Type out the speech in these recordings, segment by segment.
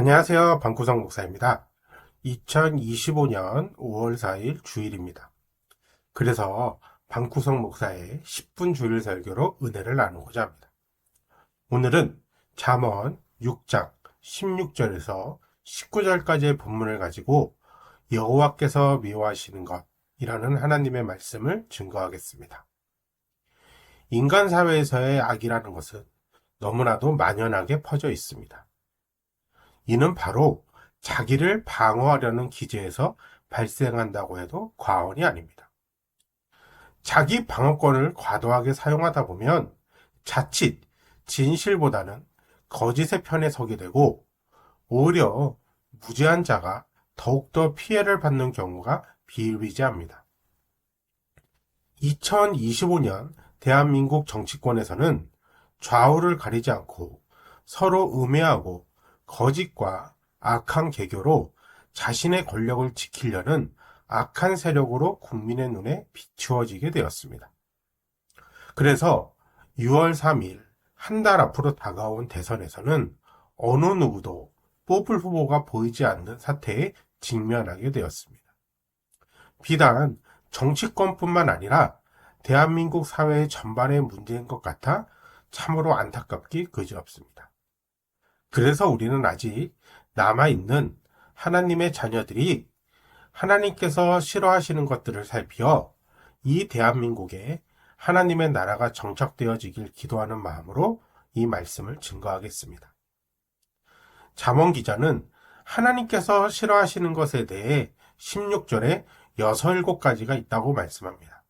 안녕하세요. 방구석 목사입니다. 2025년 5월 4일 주일입니다. 그래서 방구석 목사의 10분 주일 설교로 은혜를 나누고자 합니다. 오늘은 잠언 6장 16절에서 19절까지의 본문을 가지고 여호와께서 미워하시는 것이라는 하나님의 말씀을 증거하겠습니다. 인간 사회에서의 악이라는 것은 너무나도 만연하게 퍼져 있습니다. 이는 바로 자기를 방어하려는 기제에서 발생한다고 해도 과언이 아닙니다. 자기 방어권을 과도하게 사용하다 보면 자칫 진실보다는 거짓의 편에 서게 되고 오히려 무죄한 자가 더욱더 피해를 받는 경우가 비일비재합니다. 2025년 대한민국 정치권에서는 좌우를 가리지 않고 서로 음해하고 거짓과 악한 개교로 자신의 권력을 지키려는 악한 세력으로 국민의 눈에 비추어지게 되었습니다. 그래서 6월 3일 한 달 앞으로 다가온 대선에서는 어느 누구도 뽑을 후보가 보이지 않는 사태에 직면하게 되었습니다. 비단 정치권뿐만 아니라 대한민국 사회 전반의 문제인 것 같아 참으로 안타깝기 그지없습니다. 그래서 우리는 아직 남아있는 하나님의 자녀들이 하나님께서 싫어하시는 것들을 살피어 이 대한민국에 하나님의 나라가 정착되어지길 기도하는 마음으로 이 말씀을 증거하겠습니다. 잠언 기자는 하나님께서 싫어하시는 것에 대해 16절에 6, 7가지가 있다고 말씀합니다.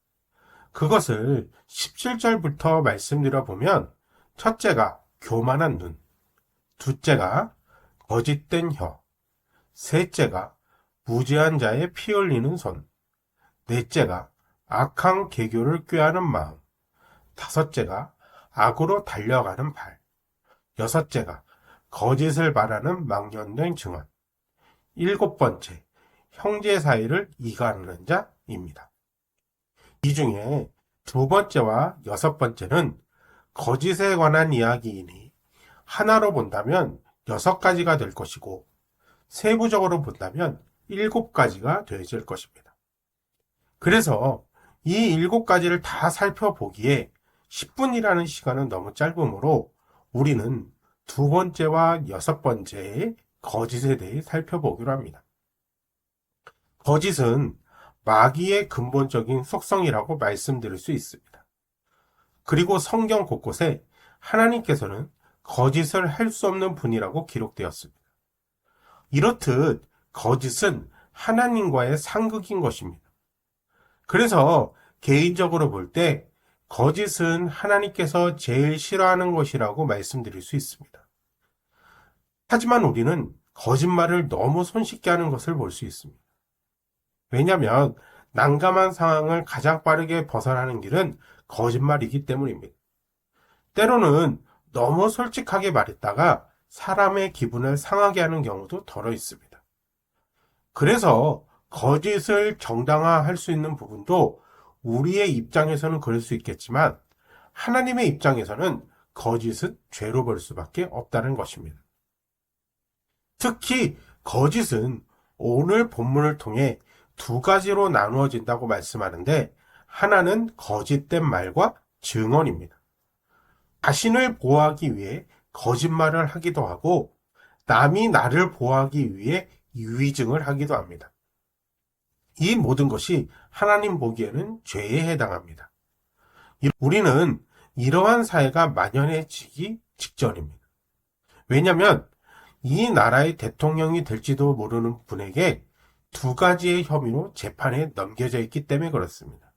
그것을 17절부터 말씀드려 보면 첫째가 교만한 눈, 둘째가 거짓된 혀, 셋째가 무죄한 자의 피 흘리는 손, 넷째가 악한 개교를 꾀하는 마음, 다섯째가 악으로 달려가는 발, 여섯째가 거짓을 바라는 망연된 증언, 일곱 번째, 형제 사이를 이간하는 자입니다. 이 중에 두 번째와 여섯 번째는 거짓에 관한 이야기이니 하나로 본다면 여섯 가지가 될 것이고 세부적으로 본다면 일곱 가지가 되어질 것입니다. 그래서 이 일곱 가지를 다 살펴보기에 10분이라는 시간은 너무 짧으므로 우리는 두 번째와 여섯 번째의 거짓에 대해 살펴보기로 합니다. 거짓은 마귀의 근본적인 속성이라고 말씀드릴 수 있습니다. 그리고 성경 곳곳에 하나님께서는 거짓을 할 수 없는 분이라고 기록되었습니다. 이렇듯 거짓은 하나님과의 상극인 것입니다. 그래서 개인적으로 볼 때 거짓은 하나님께서 제일 싫어하는 것이라고 말씀드릴 수 있습니다. 하지만 우리는 거짓말을 너무 손쉽게 하는 것을 볼 수 있습니다. 왜냐하면 난감한 상황을 가장 빠르게 벗어나는 길은 거짓말이기 때문입니다. 때로는 너무 솔직하게 말했다가 사람의 기분을 상하게 하는 경우도 덜어 있습니다. 그래서 거짓을 정당화할 수 있는 부분도 우리의 입장에서는 그럴 수 있겠지만 하나님의 입장에서는 거짓은 죄로 볼 수밖에 없다는 것입니다. 특히 거짓은 오늘 본문을 통해 두 가지로 나누어진다고 말씀하는데 하나는 거짓된 말과 증언입니다. 자신을 보호하기 위해 거짓말을 하기도 하고 남이 나를 보호하기 위해 유의증을 하기도 합니다. 이 모든 것이 하나님 보기에는 죄에 해당합니다. 우리는 이러한 사회가 만연해지기 직전입니다. 왜냐하면 이 나라의 대통령이 될지도 모르는 분에게 두 가지의 혐의로 재판에 넘겨져 있기 때문에 그렇습니다.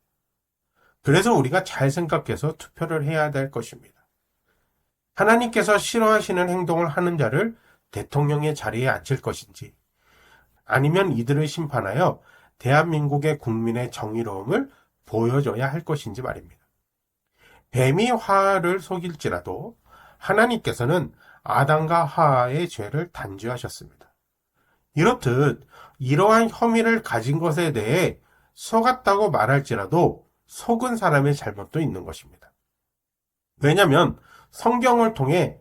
그래서 우리가 잘 생각해서 투표를 해야 될 것입니다. 하나님께서 싫어하시는 행동을 하는 자를 대통령의 자리에 앉힐 것인지, 아니면 이들을 심판하여 대한민국의 국민의 정의로움을 보여줘야 할 것인지 말입니다. 뱀이 화를 속일지라도 하나님께서는 아담과 하와의 죄를 단죄하셨습니다. 이렇듯 이러한 혐의를 가진 것에 대해 속았다고 말할지라도 속은 사람의 잘못도 있는 것입니다. 왜냐하면 성경을 통해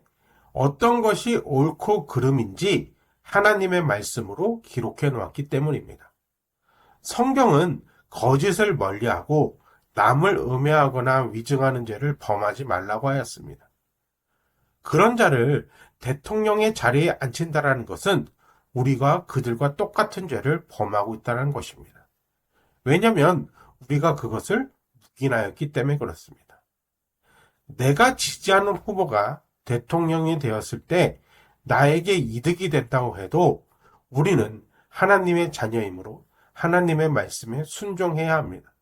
어떤 것이 옳고 그름인지 하나님의 말씀으로 기록해 놓았기 때문입니다. 성경은 거짓을 멀리하고 남을 음해하거나 위증하는 죄를 범하지 말라고 하였습니다. 그런 자를 대통령의 자리에 앉힌다라는 것은 우리가 그들과 똑같은 죄를 범하고 있다는 것입니다. 왜냐하면 우리가 그것을 묵인하였기 때문에 그렇습니다. 내가 지지하는 후보가 대통령이 되었을 때 나에게 이득이 됐다고 해도 우리는 하나님의 자녀이므로 하나님의 말씀에 순종해야 합니다.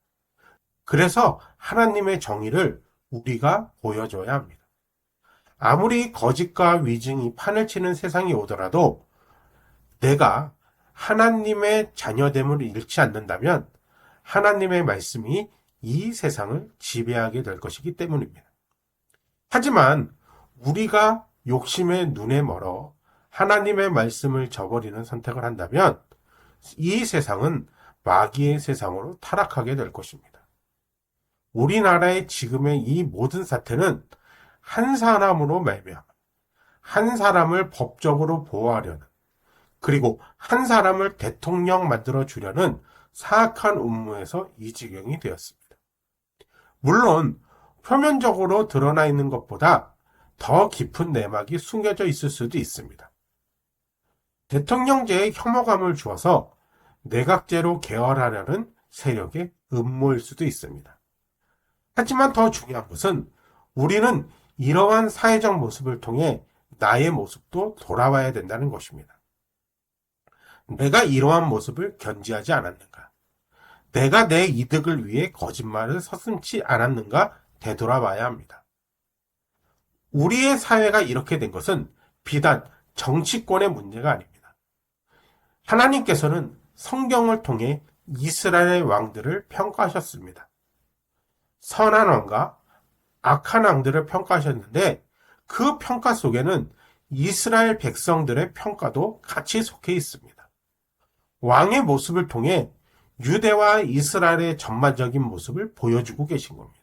그래서 하나님의 정의를 우리가 보여줘야 합니다. 아무리 거짓과 위증이 판을 치는 세상이 오더라도 내가 하나님의 자녀됨을 잃지 않는다면 하나님의 말씀이 이 세상을 지배하게 될 것이기 때문입니다. 하지만 우리가 욕심의 눈에 멀어 하나님의 말씀을 저버리는 선택을 한다면 이 세상은 마귀의 세상으로 타락하게 될 것입니다. 우리나라의 지금의 이 모든 사태는 한 사람으로 말미암아 한 사람을 법적으로 보호하려는 그리고 한 사람을 대통령 만들어 주려는 사악한 음모에서 이 지경이 되었습니다. 물론 표면적으로 드러나 있는 것보다 더 깊은 내막이 숨겨져 있을 수도 있습니다. 대통령제에 혐오감을 주어서 내각제로 계열하려는 세력의 음모일 수도 있습니다. 하지만 더 중요한 것은 우리는 이러한 사회적 모습을 통해 나의 모습도 돌아와야 된다는 것입니다. 내가 이러한 모습을 견지하지 않았는가? 내가 내 이득을 위해 거짓말을 서슴지 않았는가 되돌아봐야 합니다. 우리의 사회가 이렇게 된 것은 비단 정치권의 문제가 아닙니다. 하나님께서는 성경을 통해 이스라엘의 왕들을 평가하셨습니다. 선한 왕과 악한 왕들을 평가하셨는데 그 평가 속에는 이스라엘 백성들의 평가도 같이 속해 있습니다. 왕의 모습을 통해 유대와 이스라엘의 전반적인 모습을 보여주고 계신 겁니다.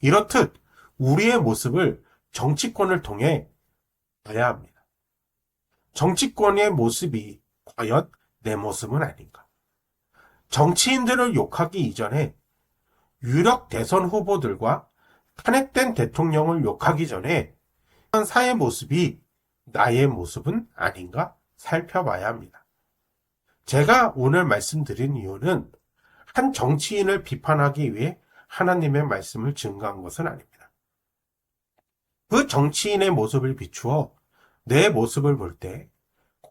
이렇듯 우리의 모습을 정치권을 통해 봐야 합니다. 정치권의 모습이 과연 내 모습은 아닌가? 정치인들을 욕하기 이전에 유력 대선 후보들과 탄핵된 대통령을 욕하기 전에 사회 모습이 나의 모습은 아닌가 살펴봐야 합니다. 제가 오늘 말씀드린 이유는 한 정치인을 비판하기 위해 하나님의 말씀을 증거한 것은 아닙니다. 그 정치인의 모습을 비추어 내 모습을 볼 때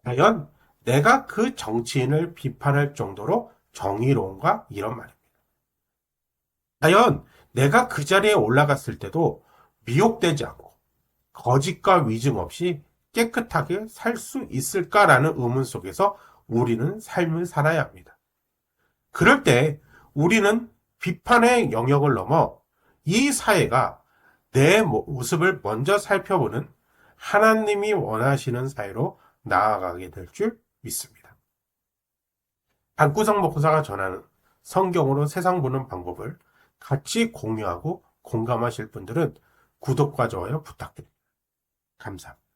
과연 내가 그 정치인을 비판할 정도로 정의로운가 이런 말입니다. 과연 내가 그 자리에 올라갔을 때도 미혹되지 않고 거짓과 위증 없이 깨끗하게 살 수 있을까라는 의문 속에서 우리는 삶을 살아야 합니다. 그럴 때 우리는 비판의 영역을 넘어 이 사회가 내 모습을 먼저 살펴보는 하나님이 원하시는 사회로 나아가게 될 줄 믿습니다. 방구석 목사가 전하는 성경으로 세상 보는 방법을 같이 공유하고 공감하실 분들은 구독과 좋아요 부탁드립니다. 감사합니다.